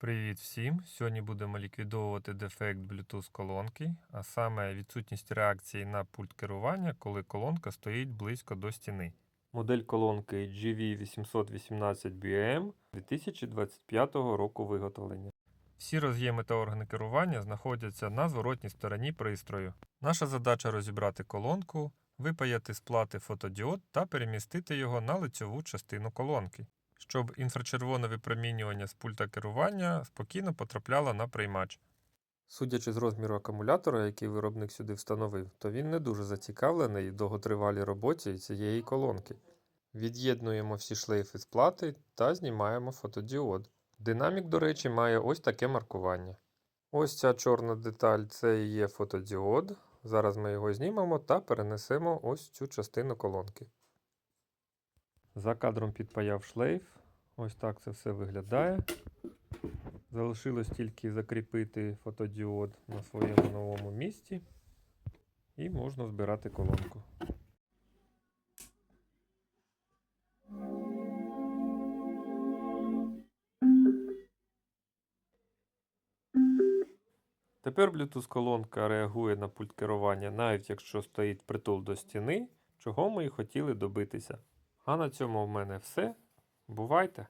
Привіт всім! Сьогодні будемо ліквідовувати дефект Bluetooth колонки, а саме відсутність реакції на пульт керування, коли колонка стоїть близько до стіни. Модель колонки GV818BM 2025 року виготовлення. Всі роз'єми та органи керування знаходяться на зворотній стороні пристрою. Наша задача розібрати колонку, випаяти з плати фотодіод та перемістити його на лицьову частину колонки щоб інфрачервоне випромінювання з пульта керування спокійно потрапляло на приймач. Судячи з розміру акумулятора, який виробник сюди встановив, то він не дуже зацікавлений в довготривалій роботі цієї колонки. Від'єднуємо всі шлейфи з плати та знімаємо фотодіод. Динамік, до речі, має ось таке маркування. Ось ця чорна деталь це і є фотодіод. Зараз ми його знімемо та перенесемо ось цю частину колонки. За кадром підпаяв шлейф. Ось так це все виглядає. Залишилось тільки закріпити фотодіод на своєму новому місці. І можна збирати колонку. Тепер Bluetooth колонка реагує на пульт керування, навіть якщо стоїть притул до стіни, чого ми і хотіли добитися. А на цьому в мене все. Бувайте!